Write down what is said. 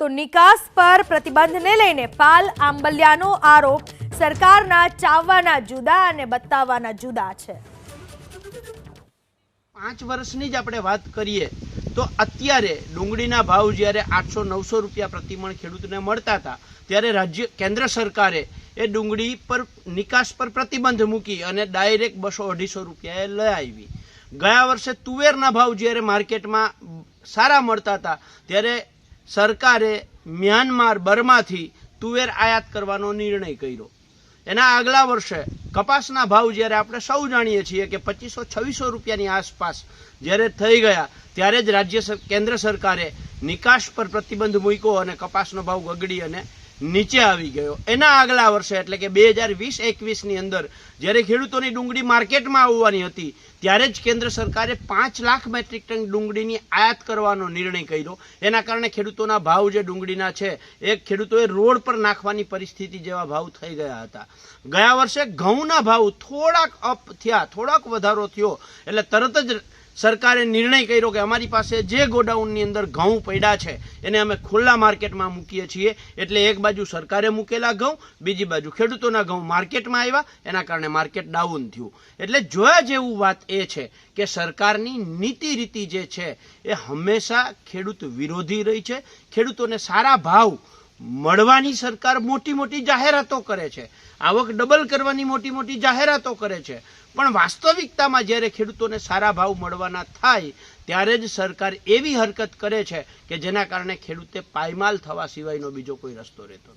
તો નિકાસ પર પ્રતિબંધને લઈને પાલ આંબલિયાનો આરોપ સરકારના ચાવવાના જુદા અને બતાવવાના જુદા છે. પાંચ વર્ષની જ આપણે વાત કરીએ તો અત્યારે ડુંગળીના ભાવ જ્યારે આઠસો નવસો રૂપિયા પ્રતિમણ ખેડૂતને મળતા હતા, ત્યારે રાજ્ય કેન્દ્ર સરકારે એ ડુંગળી પર નિકાસ પર પ્રતિબંધ મૂકી અને ડાયરેક્ટ બસો અઢીસો રૂપિયાએ લઈ આવી. ગયા વર્ષે તુવેરના ભાવ જ્યારે માર્કેટમાં સારા મળતા હતા, ત્યારે સરકારે મ્યાનમાર બર્માથી તુવેર આયાત કરવાનો નિર્ણય કર્યો. એના આગલા વર્ષે કપાસના ભાવ જ્યારે આપણે સૌ જાણીએ છીએ કે પચીસો છવ્વીસો રૂપિયાની આસપાસ જ્યારે થઈ ગયા, ત્યારે જ રાજ્ય કેન્દ્ર સરકારે નિકાસ પર પ્રતિબંધ મૂક્યો અને કપાસનો ભાવ ગગડી અને નીચે આવી ગયો. એના આગલા વર્ષે, એટલે કે બે હજાર વીસ એકવીસની અંદર, જ્યારે ખેડૂતોની ડુંગળી માર્કેટમાં આવવાની હતી, ત્યારે જ કેન્દ્ર સરકારે પાંચ લાખ મેટ્રિક ટન ડુંગળીની આયાત કરવાનો નિર્ણય કર્યો. એના કારણે ખેડૂતોના ભાવ જે ડુંગળીના છે, એ ખેડૂતોએ રોડ પર નાખવાની પરિસ્થિતિ જેવા ભાવ થઈ ગયા હતા. ગયા વર્ષે ઘઉંના ભાવ થોડાક અપ થયા, થોડાક વધારો થયો, એટલે તરત જ સરકારે નિર્ણય કર્યો કે અમારી પાસે જે ગોડાઉનની અંદર ઘઉં પડ્યા છે, એને અમે ખુલ્લા માર્કેટમાં મૂકીએ છીએ. એટલે એક બાજુ સરકારે મૂકેલા ઘઉં, બીજી બાજુ ખેડૂતોના ઘઉં માર્કેટમાં આવ્યા. એના કારણે માર્કેટ ડાઉન થયું. એટલે જોયા જેવું વાત એ છે કે સરકારની નીતિ રીતિ જે છે, એ હંમેશા ખેડૂત વિરોધી રહી છે. ખેડૂતોને સારા ભાવ મળવાની સરકાર મોટી મોટી જાહેરાતો કરે છે. આવક ડબલ કરવાની મોટી મોટી જાહેરાતો કરે છે. પણ વાસ્તવિકતામાં જ્યારે ખેડૂતોને સારા ભાવ મળવાના થાય, ત્યારે જ સરકાર એવી હરકત કરે છે કે જેના કારણે ખેડૂતે પાયમાલ થવા સિવાયનો બીજો કોઈ રસ્તો રહેતો